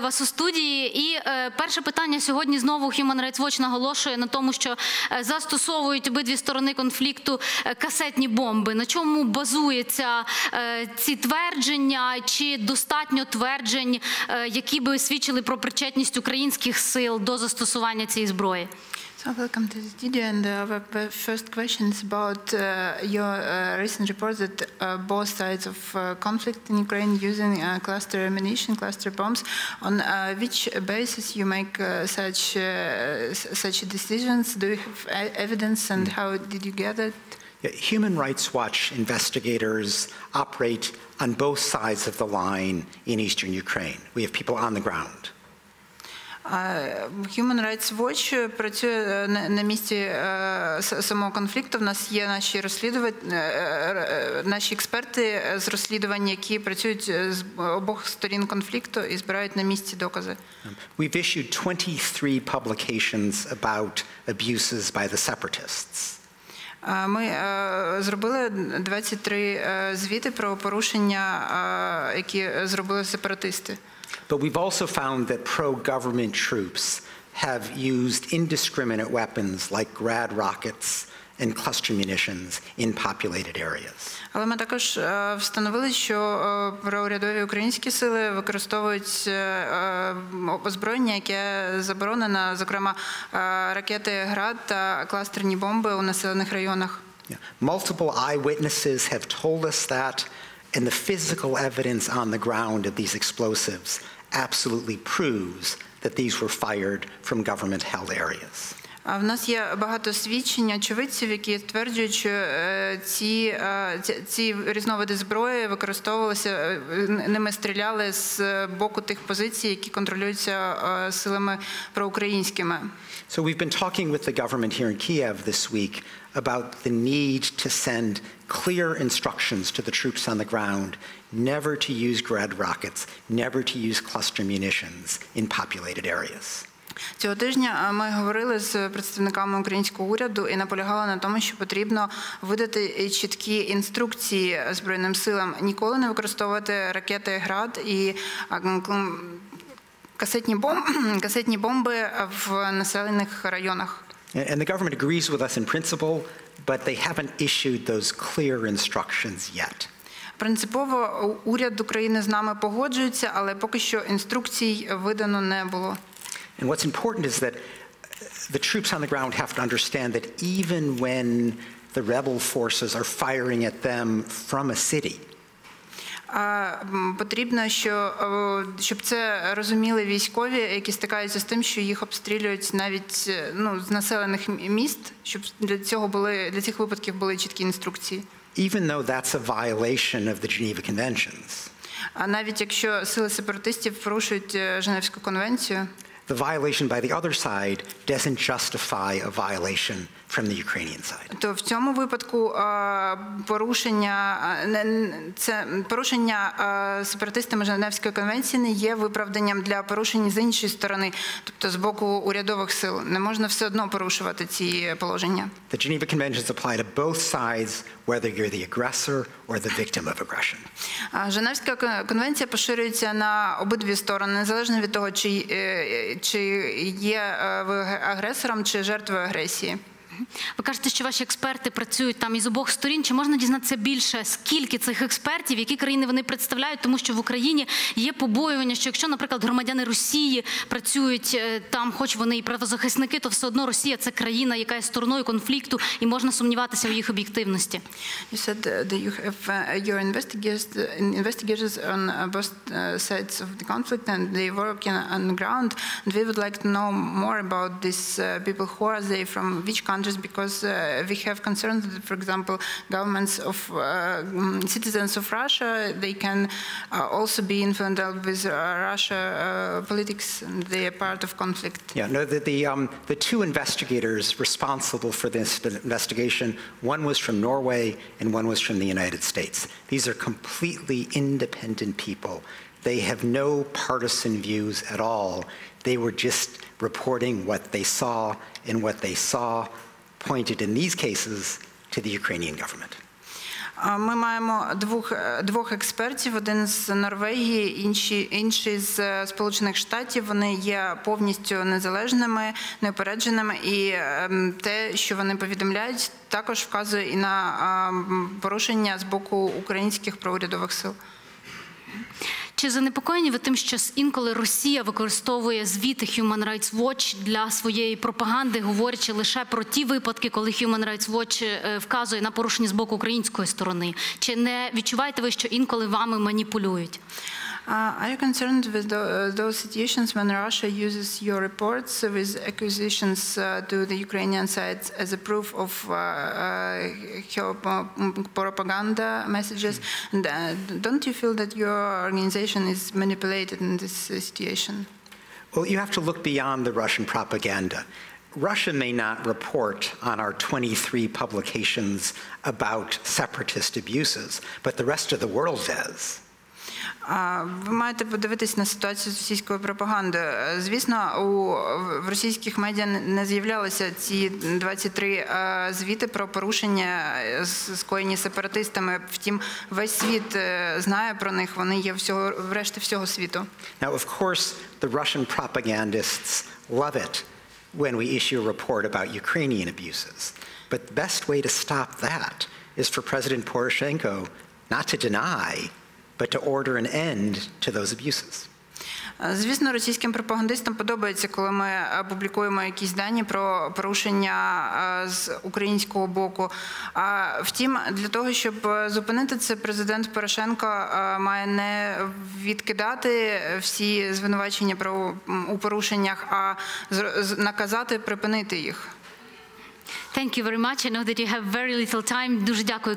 Вітаю вас у студії. І е, перше питання сьогодні знову Human Rights Watch наголошує на тому, що е, застосовують обидві сторони конфлікту е, касетні бомби. На чому базуються е, ці твердження? Чи достатньо тверджень, е, які би свідчили про причетність українських сил до застосування цієї зброї? So welcome to the studio. And uh, our the first question is about uh, your uh, recent report that uh, both sides of uh, conflict in Ukraine using uh, cluster ammunition, cluster bombs. On uh, which basis you make uh, such uh, such decisions? Do you have evidence, and how did you get it? Yeah, Human Rights Watch investigators operate on both sides of the line in eastern Ukraine. We have people on the ground. Е, Human Rights Watch працює е, на місці е, самого конфлікту. В нас є наші розслідувати наші експерти е, з розслідувань, які працюють е, з обох сторін конфлікту і збирають на місці докази. We've issued 23 publications about abuses by the separatists. Е, Ми е, зробили 23 е, звіти про порушення, е, які зробили сепаратисти. But we've also found that pro government troops have used indiscriminate weapons like grad rockets and cluster munitions in populated areas. Але ми також е, встановили, що е, проурядові українські сили використовують е, е, озброєння, яке заборонено, зокрема е, ракети ГРАД та кластерні бомби у населених районах. Yeah. Multiple eyewitnesses have told us that, and the physical evidence on the ground of these explosives absolutely proves that these were fired from government held areas. А в нас є багато свідчень очевидців, які стверджують, що е, ці, е, ці, ці різновиди зброї використовувалися, е, ними стріляли з боку тих позицій, які контролюються е, силами проукраїнськими. So we've been talking with the government here in Kiev this week about the need to send clear instructions to the troops on the ground never to use Grad rockets, never to use cluster munitions in populated areas. Цього тижня е, ми говорили з представниками українського уряду і наполягали на тому, що потрібно видати чіткі інструкції збройним силам ніколи не використовувати ракети ГРАД і касетні бомби, касетні бомби в населених районах. And the government agrees with us in principle, but they haven't issued those clear instructions yet. Принципово уряд України з нами погоджується, але поки що інструкцій видано не було. And what's important is that the troops on the ground have to understand that even when the rebel forces are firing at them from a city, А, Потрібно, що щоб це розуміли військові, які стикаються з тим, що їх обстрілюють навіть е, ну з населених міст, щоб для цього були для цих випадків були чіткі інструкції. even though that's a violation of the Geneva Conventions, А навіть якщо сили сепаратистів порушують е, Женевську конвенцію, the violation by the other side doesn't justify a violation from the Ukrainian side. то в цьому випадку е, порушення е, це порушення е, сепаратистами Женевської конвенції не є виправданням для порушень з іншої сторони, тобто з боку урядових сил. Не можна все одно порушувати ці положення. The Geneva Conventions apply to both sides, whether you're the aggressor or the victim of aggression. Женевська конвенція поширюється на обидві сторони, незалежно від того, чи, чи є е, агресором чи жертвою агресії. Ви кажете, що ваші експерти працюють там із обох сторін. Чи можна дізнатися більше, скільки цих експертів, які країни вони представляють? Тому що в Україні є побоювання, що якщо, наприклад, громадяни Росії працюють е, там, хоч вони і правозахисники, то все одно Росія це країна, яка є стороною конфлікту, і можна сумніватися в їх об'єктивності. You said uh, that you have uh, your investigators, investigators on uh, both sides of the conflict, and they work on the ground. And we would like to know more about these people. Who are they from? Which Because uh, we have concerns that, for example, governments of uh, mm, citizens of Russia they can uh, also be influenced with Russia politics, and they are part of conflict. Yeah, no, the, the, um, the two investigators responsible for this investigation, one was from Norway and one was from the United States. These are completely independent people. They have no partisan views at all. They were just reporting what they saw, and what they saw pointed in these cases to the Ukrainian government. Ми маємо двох, двох експертів: один з Норвегії, інші, інший з е, Сполучених Штатів. Вони є повністю незалежними, неупередженими, і ем, те, що вони повідомляють, також вказує і на ем, порушення з боку українських проурядових сил. Чи занепокоєні ви тим, що інколи Росія використовує звіти Human Rights Watch для своєї пропаганди, говорячи лише про ті випадки, коли Human Rights Watch е, вказує на порушення з боку української сторони? Чи не відчуваєте ви, що інколи вами маніпулюють? Uh, are you concerned with tho- uh, those situations when Russia uses your reports with accusations uh, to the Ukrainian side as a proof of uh, uh, her propaganda messages? And, uh, don't you feel that your organization is manipulated in this situation? Well, you have to look beyond the Russian propaganda. Russia may not report on our 23 publications about separatist abuses, but the rest of the world does. Ви маєте подивитись на ситуацію з російською пропагандою. Е, Звісно, у в російських медіа не- з'являлися ці 23 е, звіти про порушення е, скоєні сепаратистами. Втім, весь світ знає про них. Вони є всього врешті всього світу. Now, of course, the Russian propagandists love it when we issue a report about Ukrainian abuses. But the best way to stop that is for President Poroshenko not to deny, but to order an end to those abuses. Е, Звісно, російським пропагандистам подобається, коли ми е, публікуємо якісь дані про порушення е, з українського боку. А втім, для того, щоб зупинити це, президент Порошенко має не відкидати всі звинувачення про у порушеннях, а зр- наказати припинити їх. Thank you very much. I know that you have very little time. Дуже дякую.